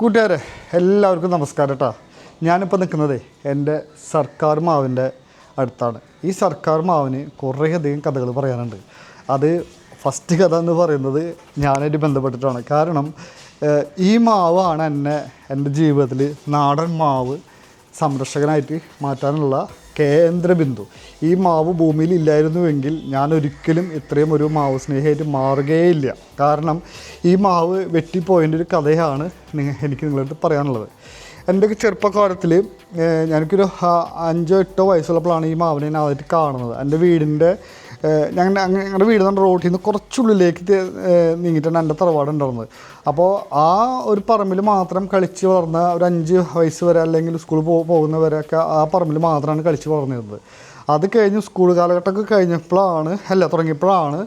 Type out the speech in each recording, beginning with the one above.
കൂട്ടുകാരെ എല്ലാവർക്കും നമസ്കാരം കേട്ടോ ഞാനിപ്പോൾ നിൽക്കുന്നത് എന്റെ സർക്കാർ മാവിന്റെ അടുത്താണ്. ഈ സർക്കാർ മാവിന് കുറേയധികം കഥകൾ പറയാനുണ്ട്. അത് ഫസ്റ്റ് കഥ എന്ന് പറയുന്നത് ഞാനായിട്ട് ബന്ധപ്പെട്ടിട്ടാണ്. കാരണം ഈ മാവാണ് എന്നെ എന്റെ ജീവിതത്തിൽ നാടൻ മാവ് സംരക്ഷകനായിട്ട് മാറ്റാനുള്ള കേന്ദ്രബിന്ദു ഈ മാവ് ഭൂമിയിൽ ഇല്ലായിരുന്നുവെങ്കിൽ ഞാൻ ഒരിക്കലും ഇത്രയും ഒരു മാവ് സ്നേഹിയായിട്ട് മാറുകയില്ല കാരണം ഈ മാവ് വെട്ടിപ്പോയതിന്റെ ഒരു കഥയാണ് എനിക്ക് നിങ്ങളടുത്ത് പറയാനുള്ളത്. എന്റെ ചെറുപ്പകാലത്തിൽ എനിക്കൊരു അഞ്ചോ എട്ടോ വയസ്സുള്ളപ്പോഴാണ് ഈ മാവിനെ ഞാൻ ആദ്യമായിട്ട് കാണുന്നത്. എന്റെ വീടിന്റെ ഞങ്ങൾ ഞങ്ങളുടെ വീട് നമ്മുടെ റോട്ടിൽ നിന്ന് കുറച്ചുള്ളിലേക്ക് നീങ്ങിയിട്ടാണ് എന്റെ തറവാട് ഉണ്ടായിരുന്നത് അപ്പോൾ ആ ഒരു പറമ്പിൽ മാത്രം കളിച്ച് വളർന്ന ഒരു അഞ്ച് വയസ്സ് വരെ അല്ലെങ്കിൽ സ്കൂളിൽ പോകുന്നവരൊക്കെ ആ പറമ്പിൽ മാത്രമാണ് കളിച്ച് വളർന്നിരുന്നത്. അത് കഴിഞ്ഞ് സ്കൂൾ കാലഘട്ടമൊക്കെ കഴിഞ്ഞപ്പോഴാണ് അല്ല തുടങ്ങിയപ്പോഴാണ്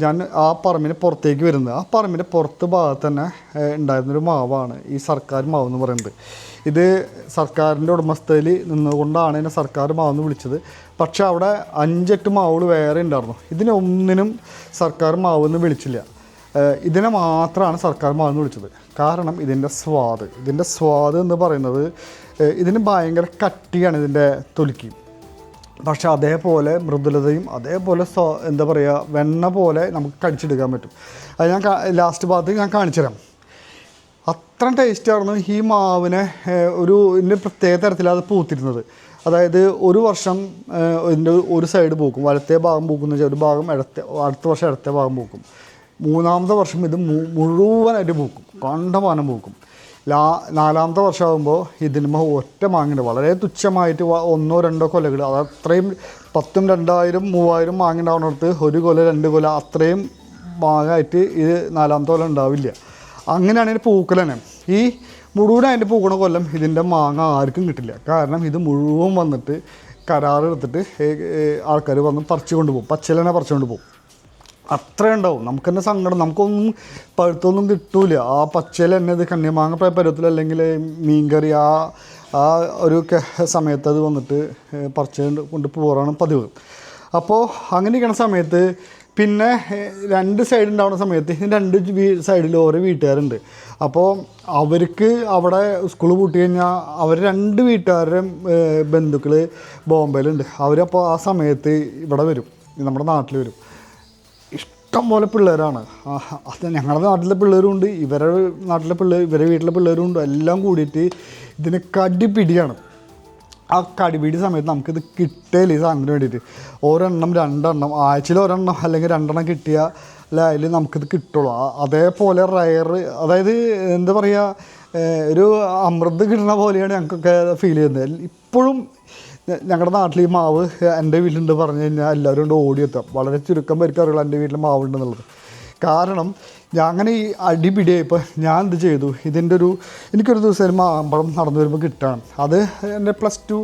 ഞാൻ ആ പറമ്പിന് പുറത്തേക്ക് വരുന്നത്. ആ പറമ്പിന്റെ പുറത്ത് ഭാഗത്ത് തന്നെ ഉണ്ടായിരുന്നൊരു മാവാണ് ഈ സർക്കാർ മാവ് എന്ന് പറയുന്നത്. ഇത് സർക്കാരിന്റെ ഉടമസ്ഥയിൽ നിന്നുകൊണ്ടാണ് എന്നെ സർക്കാർ മാവെന്ന് വിളിച്ചത്. പക്ഷെ അവിടെ അഞ്ചെട്ട് മാവുകൾ വേറെ ഉണ്ടായിരുന്നു. ഇതിനെ ഒന്നിനും സർക്കാർ മാവെന്ന് വിളിച്ചില്ല. ഇതിനെ മാത്രമാണ് സർക്കാർ മാവെന്ന് വിളിച്ചത്. കാരണം ഇതിന്റെ സ്വാദ്. ഇതിന്റെ സ്വാദ് എന്ന് പറയുന്നത് ഇതിന് ഭയങ്കര കട്ടിയാണ് ഇതിന്റെ തൊലിക്ക്. പക്ഷെ അതേപോലെ മൃദുലതയും അതേപോലെ സ്വ എന്താ പറയുക വെണ്ണ പോലെ നമുക്ക് കടിച്ചെടുക്കാൻ പറ്റും. അത് ഞാൻ ലാസ്റ്റ് ഭാഗത്ത് ഞാൻ കാണിച്ചു തരാം അത്ര ടേസ്റ്റായിരുന്നു ഈ മാവിനെ ഒരു ഇതിന്റെ പ്രത്യേക തരത്തിലാണ് അത് പൂത്തിരുന്നത്. അതായത് ഒരു വർഷം ഇതിന്റെ ഒരു സൈഡ് പൂക്കും വലത്തെ ഭാഗം പൂക്കുന്ന വെച്ചാൽ ഒരു ഭാഗം ഇടത്തെ അടുത്ത വർഷം ഇടത്തെ ഭാഗം പൂക്കും. മൂന്നാമത്തെ വർഷം ഇത് മുഴുവനായിട്ട് പൂക്കും കണ്ടമാനം പൂക്കും. ലാ നാലാമത്തെ വർഷമാകുമ്പോൾ ഇതിന് ഒറ്റ മാങ്ങയുണ്ട് വളരെ തുച്ഛമായിട്ട് ഒന്നോ രണ്ടോ കൊലകൾ അത് അത്രയും പത്തും രണ്ടായിരം മൂവായിരം മാങ്ങ ഉണ്ടാവുന്നിടത്ത് ഒരു കൊല രണ്ട് കൊല അത്രയും മാങ്ങായിട്ട് ഇത് നാലാമത്തെ കൊല്ലം ഉണ്ടാവില്ല. അങ്ങനെയാണ് ഇതിന്റെ പൂക്കലനെ ഈ അതിന്റെ പൂക്കണ കൊല്ലം ഇതിന്റെ മാങ്ങ ആർക്കും കിട്ടില്ല. കാരണം ഇത് മുഴുവൻ വന്നിട്ട് കരാറെടുത്തിട്ട് ആൾക്കാർ വന്ന് പറിച്ചു കൊണ്ടുപോകും. പച്ചിലനെ പറിച്ചു കൊണ്ടുപോകും. അത്ര ഉണ്ടാവും. നമുക്ക് തന്നെ സങ്കടം. നമുക്കൊന്നും പഴുത്തൊന്നും കിട്ടൂല. ആ പച്ചയിൽ തന്നെ ഇത് കന്യമാങ്ങ പ- പരുവത്തിൽ അല്ലെങ്കിൽ മീൻകറി ആ ആ ഒരു സമയത്ത് അത് വന്നിട്ട് പറിച്ച് കൊണ്ട് പോകാനാണ് പതിവ്. അപ്പോൾ അങ്ങനെ ഇരിക്കണ സമയത്ത് പിന്നെ രണ്ട് സൈഡ് ഉണ്ടാവുന്ന സമയത്ത് രണ്ട് സൈഡിൽ ഓരോ വീട്ടുകാരുണ്ട്. അപ്പോൾ അവർക്ക് അവിടെ സ്കൂൾ പൂട്ടി കഴിഞ്ഞാൽ അവർ രണ്ട് വീട്ടുകാരുടെയും ബന്ധുക്കൾ ബോംബെയിലുണ്ട്. അവരപ്പോൾ ആ സമയത്ത് ഇവിടെ വരും. നമ്മുടെ നാട്ടിൽ വരും. ഇഷ്ടം പോലെ പിള്ളേരാണ്. അത് ഞങ്ങളുടെ നാട്ടിലെ പിള്ളേരും ഉണ്ട് ഇവരുടെ നാട്ടിലെ പിള്ളേർ ഇവരെ വീട്ടിലെ പിള്ളേരും ഉണ്ട് എല്ലാം കൂടിയിട്ട് ഇതിന് കടിപിടിയാണ് ആ കടിപിടി സമയത്ത് നമുക്കിത് കിട്ടേല ഈ സാധനത്തിന് വേണ്ടിയിട്ട്. ഒരെണ്ണം രണ്ടെണ്ണം ആഴ്ചയിൽ ഒരെണ്ണം അല്ലെങ്കിൽ രണ്ടെണ്ണം കിട്ടിയ അതിൽ നമുക്കിത് കിട്ടുള്ളൂ. അതേപോലെ റയർ അതായത് എന്താ പറയുക ഒരു അമൃത് കിട്ടുന്ന പോലെയാണ് ഞങ്ങൾക്കൊക്കെ ഫീൽ ചെയ്യുന്നത്. ഇപ്പോഴും ഞങ്ങളുടെ നാട്ടിൽ ഈ മാവ് എന്റെ വീട്ടിലുണ്ട് പറഞ്ഞു കഴിഞ്ഞാൽ എല്ലാവരും കൊണ്ട് ഓടിയെത്താം വളരെ ചുരുക്കം പേർക്ക് അറിയുള്ളൂ എന്റെ വീട്ടിൽ മാവുണ്ടെന്നുള്ളത്. കാരണം ഞാൻ അങ്ങനെ ഈ അടിപിടിയായപ്പോൾ ഞാൻ എന്ത് ചെയ്തു? ഇതിന്റെ ഒരു എനിക്കൊരു ദിവസം ഒരു മാമ്പഴം നടന്നു വരുമ്പോൾ കിട്ടണം അത് എന്റെ പ്ലസ് ടു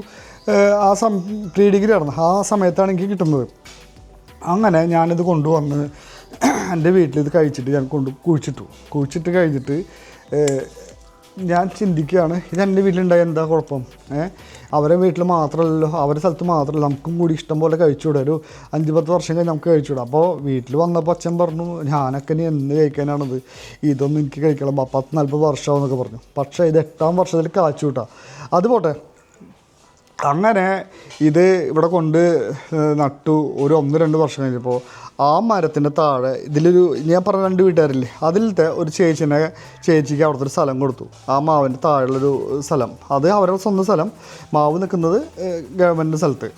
ആ സം പ്രീ ഡിഗ്രി ആയിരുന്നു ആ സമയത്താണ് എനിക്ക് കിട്ടുന്നത്. അങ്ങനെ ഞാനിത് കൊണ്ടുവന്ന് എന്റെ വീട്ടിൽ ഇത് കഴിച്ചിട്ട് ഞാൻ കൊണ്ട് കുഴിച്ചിട്ടു. കുഴിച്ചിട്ട് കഴിഞ്ഞിട്ട് ഞാൻ ചിന്തിക്കുകയാണ് ഇത് എന്റെ വീട്ടിലുണ്ടായ എന്താ കുഴപ്പം? ഏഹ് അവരെ വീട്ടിൽ മാത്രമല്ലല്ലോ അവരെ സ്ഥലത്ത് മാത്രമല്ല നമുക്കും കൂടി ഇഷ്ടം പോലെ കഴിച്ചുകൂടെ. ഒരു അഞ്ച് പത്ത് വർഷം കഴിഞ്ഞ് നമുക്ക് കഴിച്ചുകൂടെ. അപ്പോൾ വീട്ടിൽ വന്നപ്പോൾ അച്ഛൻ പറഞ്ഞു ഞാനൊക്കെ ഇനി എന്ത് കഴിക്കാനാണത്. ഇതൊന്നും എനിക്ക് കഴിക്കണം. പത്ത് നാൽപ്പത് വർഷമാവെന്നൊക്കെ പറഞ്ഞു. പക്ഷേ ഇത് എട്ടാം വർഷത്തിൽ കാച്ചു കിട്ടാം അത് പോട്ടെ. അങ്ങനെ ഇത് ഇവിടെ കൊണ്ട് നട്ടു ഒരു ഒന്ന് രണ്ട് വർഷം കഴിഞ്ഞപ്പോൾ ആ മരത്തിന്റെ താഴെ ഇതിലൊരു ഞാൻ പറഞ്ഞ രണ്ട് വീട്ടുകാരില്ലേ അതിലത്തെ ഒരു ചേച്ചിനെ ചേച്ചിക്ക് അവിടുത്തെ ഒരു സ്ഥലം കൊടുത്തു. ആ മാവിന്റെ താഴെയുള്ളൊരു സ്ഥലം. അത് അവരുടെ സ്വന്തം സ്ഥലം. മാവ് നിൽക്കുന്നത് ഗവൺമെന്റ് സ്ഥലത്ത്.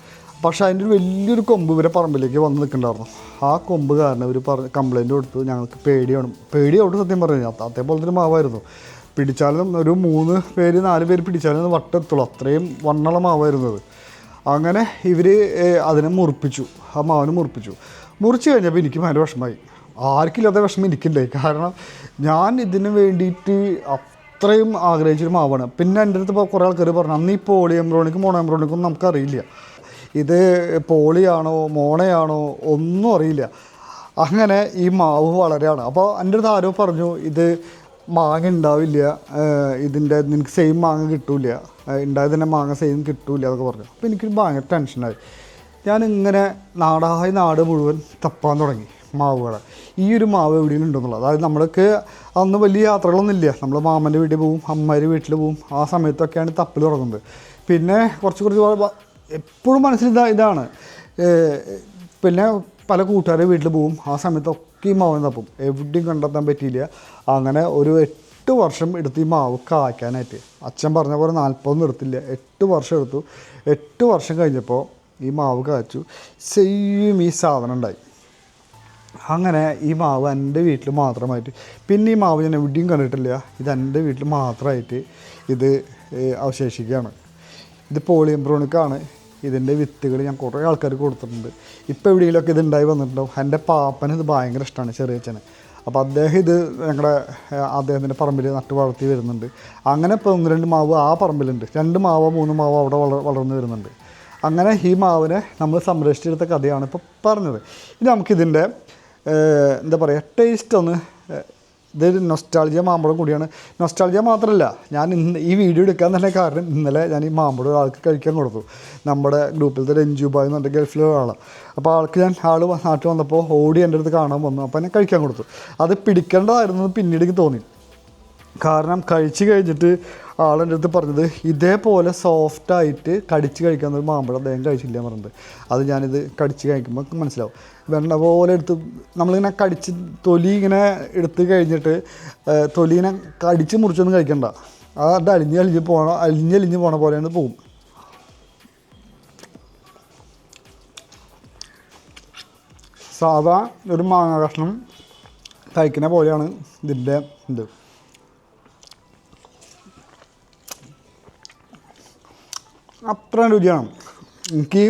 പക്ഷേ അതിന്റെ ഒരു വലിയൊരു കൊമ്പ് ഇവരെ പറമ്പിലേക്ക് വന്ന് നിൽക്കുന്നുണ്ടായിരുന്നു. ആ കൊമ്പ് കാരണം ഇവർ പറഞ്ഞ് കംപ്ലയിന്റ് കൊടുത്തു. ഞങ്ങൾക്ക് പേടിയാണ് പേടിയോട് സത്യം പറഞ്ഞു അതേപോലത്തെ ഒരു മാവായിരുന്നു. പിടിച്ചാലും ഒരു മൂന്ന് പേര് നാല് പേര് പിടിച്ചാലും വട്ടെത്തുള്ളൂ. അത്രയും വണ്ണുള്ള മാവായിരുന്നത് അങ്ങനെ ഇവർ അതിനെ മുറിപ്പിച്ചു. ആ മാവിനെ മുറിപ്പിച്ചു. മുറിച്ച് കഴിഞ്ഞപ്പോൾ എനിക്ക് ഭയങ്കര വിഷമമായി. ആർക്കില്ലാത്ത വിഷമം എനിക്കുണ്ടായി കാരണം ഞാൻ ഇതിന് വേണ്ടിയിട്ട് അത്രയും ആഗ്രഹിച്ചൊരു മാവാണ്. പിന്നെ എന്റെ അടുത്ത് ഇപ്പോൾ കുറേ ആൾക്കാർ പറഞ്ഞു അന്ന് ഈ പോളി എംബ്രോണിക്കും മോണോ എംബ്രോണിക്കും നമുക്കറിയില്ല. ഇത് പോളിയാണോ മോണയാണോ ഒന്നും അറിയില്ല. അങ്ങനെ ഈ മാവ് വളരെയാണ്. അപ്പോൾ എന്റെ അടുത്ത് ആരോ പറഞ്ഞു ഇത് മാങ്ങ ഉണ്ടാവില്ല. ഇതിന്റെ നിനക്ക് സെയിം മാങ്ങ കിട്ടൂല ഉണ്ടായത് തന്നെ മാങ്ങ സെയിം കിട്ടൂല എന്നൊക്കെ പറഞ്ഞു. അപ്പോൾ എനിക്കൊരു ഭയങ്കര ടെൻഷനായി ഞാൻ ഇങ്ങനെ നാടായി നാട് മുഴുവൻ തപ്പാൻ തുടങ്ങി മാവുകളെ. ഈ ഒരു മാവ് എവിടെയും ഉണ്ടെന്നുള്ളത്. അതായത് നമ്മൾക്ക് അന്ന് വലിയ യാത്രകളൊന്നും ഇല്ല. നമ്മൾ മാമന്റെ വീട്ടിൽ പോവും അമ്മേരെ വീട്ടിൽ പോവും. ആ സമയത്തൊക്കെയാണ് തപ്പൽ തുടങ്ങുന്നത്. പിന്നെ കുറച്ച് കുറച്ച് എപ്പോഴും മനസ്സിൽ ഇതാ ഇതാണ് പിന്നെ പല കൂട്ടുകാരെ വീട്ടിൽ പോവും. ആ സമയത്തൊക്കെ ഈ മാവിന് തപ്പും. എവിടെയും കണ്ടെത്താൻ പറ്റിയില്ല. അങ്ങനെ ഒരു എട്ട് വർഷം എടുത്ത് ഈ മാവ് കായ്ക്കാനായിട്ട്. അച്ഛൻ പറഞ്ഞ പോലെ നാൽപ്പതൊന്നും എടുത്തില്ല. എട്ട് വർഷം എടുത്തു. എട്ട് വർഷം കഴിഞ്ഞപ്പോൾ ഈ മാവ് കായ്ച്ചു. സെയിം ഈ സാധനം ഉണ്ടായി. അങ്ങനെ ഈ മാവ് എന്റെ വീട്ടിൽ മാത്രമായിട്ട്. പിന്നെ ഈ മാവ് ഞാൻ എവിടെയും കണ്ടിട്ടില്ല. ഇത് എന്റെ വീട്ടിൽ മാത്രമായിട്ട് ഇത് അവശേഷിക്കുകയാണ്. ഇത് പോളിയംബ്രോണിക്കാണ് ഇതിന്റെ വിത്തുകൾ ഞാൻ കുറേ ആൾക്കാർക്ക് കൊടുത്തിട്ടുണ്ട്. ഇപ്പോൾ എവിടെയെങ്കിലുമൊക്കെ ഇത് ഉണ്ടായി വന്നിട്ടുണ്ടാവും എന്റെ പാപ്പന് ഇത് ഭയങ്കര ഇഷ്ടമാണ് ചെറിയ അച്ഛന്. അപ്പോൾ അദ്ദേഹം ഇത് ഞങ്ങളുടെ അദ്ദേഹത്തിന്റെ പറമ്പിൽ നട്ട് വളർത്തി വരുന്നുണ്ട്. അങ്ങനെ ഇപ്പോൾ ഒന്ന് രണ്ട് മാവ് ആ പറമ്പിലുണ്ട്. രണ്ട് മാവോ മൂന്ന് മാവോ അവിടെ വളർ വളർന്നു വരുന്നുണ്ട്. അങ്ങനെ ഈ മാവിനെ നമ്മൾ സംരക്ഷിച്ചെടുത്ത കഥയാണ് ഇപ്പോൾ പറഞ്ഞത്. ഇനി നമുക്കിതിന്റെ എന്താ പറയുക ടേസ്റ്റ് ഒന്ന് ഇതൊരു നൊസ്റ്റാൾജിയ മാമ്പഴം കൂടിയാണ്. നൊസ്റ്റാൾജിയ മാത്രമല്ല ഞാൻ ഇന്ന് ഈ വീഡിയോ എടുക്കാൻ തന്നെ കാരണം ഇന്നലെ ഞാൻ ഈ മാമ്പഴം ഒരാൾക്ക് കഴിക്കാൻ കൊടുത്തു. നമ്മുടെ ഗ്രൂപ്പിലത്തെ രഞ്ജു ബായ് എന്ന് പറഞ്ഞ ഗൾഫിലെ ഒരാളാണ് അപ്പോൾ ആൾക്ക് ഞാൻ ആൾ നാട്ടിൽ വന്നപ്പോൾ ഓടി എന്റെ അടുത്ത് കാണാൻ വന്നു. അപ്പോൾ എന്നെ കഴിക്കാൻ കൊടുത്തു. അത് പിടിക്കേണ്ടതായിരുന്നു പിന്നീട് എനിക്ക് തോന്നി. കാരണം കഴിച്ച് കഴിഞ്ഞിട്ട് ആളെന്റെ അടുത്ത് പറഞ്ഞത് ഇതേപോലെ സോഫ്റ്റായിട്ട് കടിച്ച് കഴിക്കാൻ ഒരു മാമ്പഴം അദ്ദേഹം കഴിച്ചില്ല എന്ന് പറഞ്ഞത് അത് ഞാനിത് കടിച്ച് കഴിക്കുമ്പോൾ മനസ്സിലാവും. വെണ്ണ പോലെ എടുത്ത് നമ്മളിങ്ങനെ കടിച്ച് തൊലി ഇങ്ങനെ എടുത്ത് കഴിഞ്ഞിട്ട് തൊലി ഇങ്ങനെ കടിച്ച് മുറിച്ചൊന്നും കഴിക്കണ്ട. അത് അലിഞ്ഞ് അലിഞ്ഞ് പോണ അലിഞ്ഞ് പോണ പോലെയാണ് പോകും സാധാ ഒരു മാങ്ങ കഷ്ണം കഴിക്കുന്ന പോലെയാണ് ഇതിന്റെ ഇത്. അത്ര രുചിയാണ്. എനിക്ക്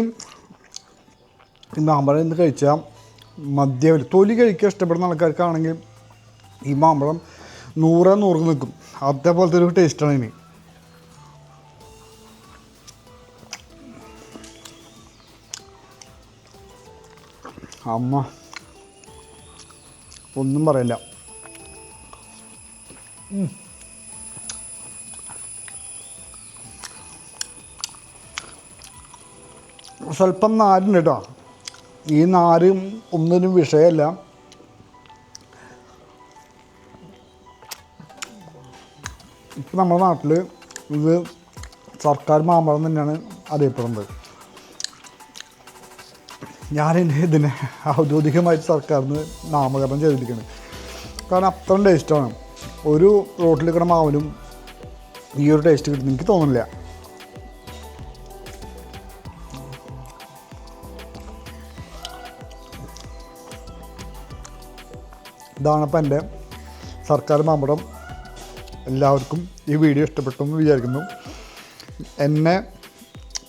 ഈ മാമ്പഴം ഇന്ന് കഴിച്ചാൽ മദ്യം തൊലി കഴിക്കാൻ ഇഷ്ടപ്പെടുന്ന ആൾക്കാർക്കാണെങ്കിൽ ഈ മാമ്പഴം നൂറ് നൂറ് നിൽക്കും. അതേപോലത്തെ ഒരു ടേസ്റ്റാണ് ഇനി. അമ്മ ഒന്നും പറയില്ല. സ്വല്പം നാരുണ്ട് കേട്ടോ ഈ നാര് ഒന്നിനും വിഷയമല്ല ഇപ്പം നമ്മുടെ നാട്ടിൽ ഇത് സർക്കാർ മാമ്പഴം തന്നെയാണ് അറിയപ്പെടുന്നത്. ഇനി ഇതിനെ ഔദ്യോഗികമായിട്ട് സർക്കാരിന് നാമകരണം ചെയ്തിരിക്കുന്നത് കാരണം അത്രയും ടേസ്റ്റാണ് ഒരു റോട്ടിൽ കിടന്ന മാവിനും ഈ ഒരു ടേസ്റ്റ് കിട്ടുന്ന എനിക്ക് തോന്നുന്നില്ല. ഇതാണിപ്പോൾ എന്റെ സർക്കാർ മാമ്പടം. എല്ലാവർക്കും ഈ വീഡിയോ ഇഷ്ടപ്പെട്ടു എന്ന് വിചാരിക്കുന്നു. എന്നെ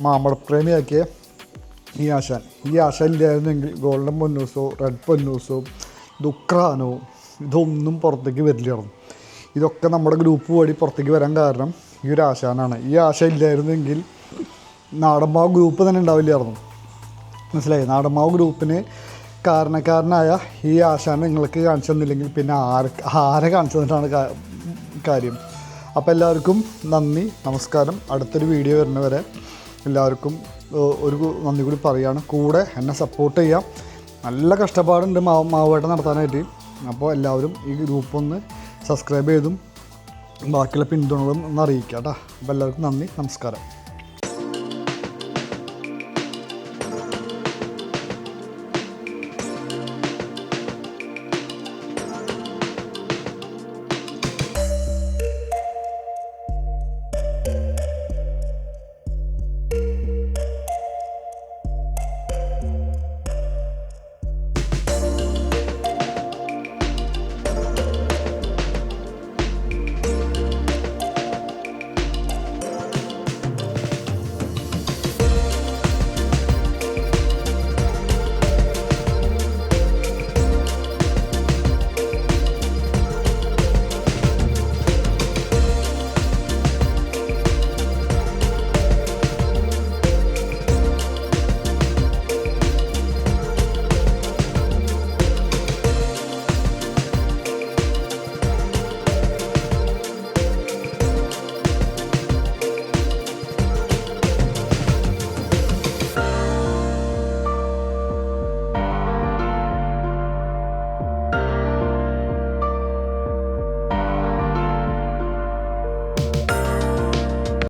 മാമ്പഴപ്രേമിയാക്കിയ ഈ ആശാൻ ഈ ആശാൻ ഇല്ലായിരുന്നെങ്കിൽ ഗോൾഡൻ പൊന്നൂസോ റെഡ് പൊന്നൂസോ ദുക്രാനോ ഇതൊന്നും പുറത്തേക്ക് വരില്ലായിരുന്നു. ഇതൊക്കെ നമ്മുടെ ഗ്രൂപ്പ് വഴി പുറത്തേക്ക് വരാൻ കാരണം ഈ ഒരു ആശാനാണ്. ഈ ആശ ഇല്ലായിരുന്നെങ്കിൽ നാടമ്പാവ് ഗ്രൂപ്പ് തന്നെ ഉണ്ടാവില്ലായിരുന്നു. മനസ്സിലായി? നാടമ്പാവ് ഗ്രൂപ്പിന് കാരണക്കാരനായ ഈ ആശാൻ നിങ്ങൾക്ക് കാണിച്ചു തന്നില്ലെങ്കിൽ പിന്നെ ആര് ആരെ കാണിച്ചു തന്നിട്ടാണ് കാര്യം. അപ്പോൾ എല്ലാവർക്കും നന്ദി നമസ്കാരം. അടുത്തൊരു വീഡിയോ വരുന്നവരെ എല്ലാവർക്കും ഒരു നന്ദി കൂടി പറയുകയാണ് കൂടെ എന്നെ സപ്പോർട്ട് ചെയ്യാം. നല്ല കഷ്ടപ്പാടുണ്ട് മാവ് മാവുമായിട്ട് നടത്താനായിട്ട്. അപ്പോൾ എല്ലാവരും ഈ ഗ്രൂപ്പ് ഒന്ന് സബ്സ്ക്രൈബ് ചെയ്തും ബാക്കിയുള്ള പിന്തുണകളും ഒന്ന് അറിയിക്കാം കേട്ടോ അപ്പോൾ എല്ലാവർക്കും നന്ദി നമസ്കാരം.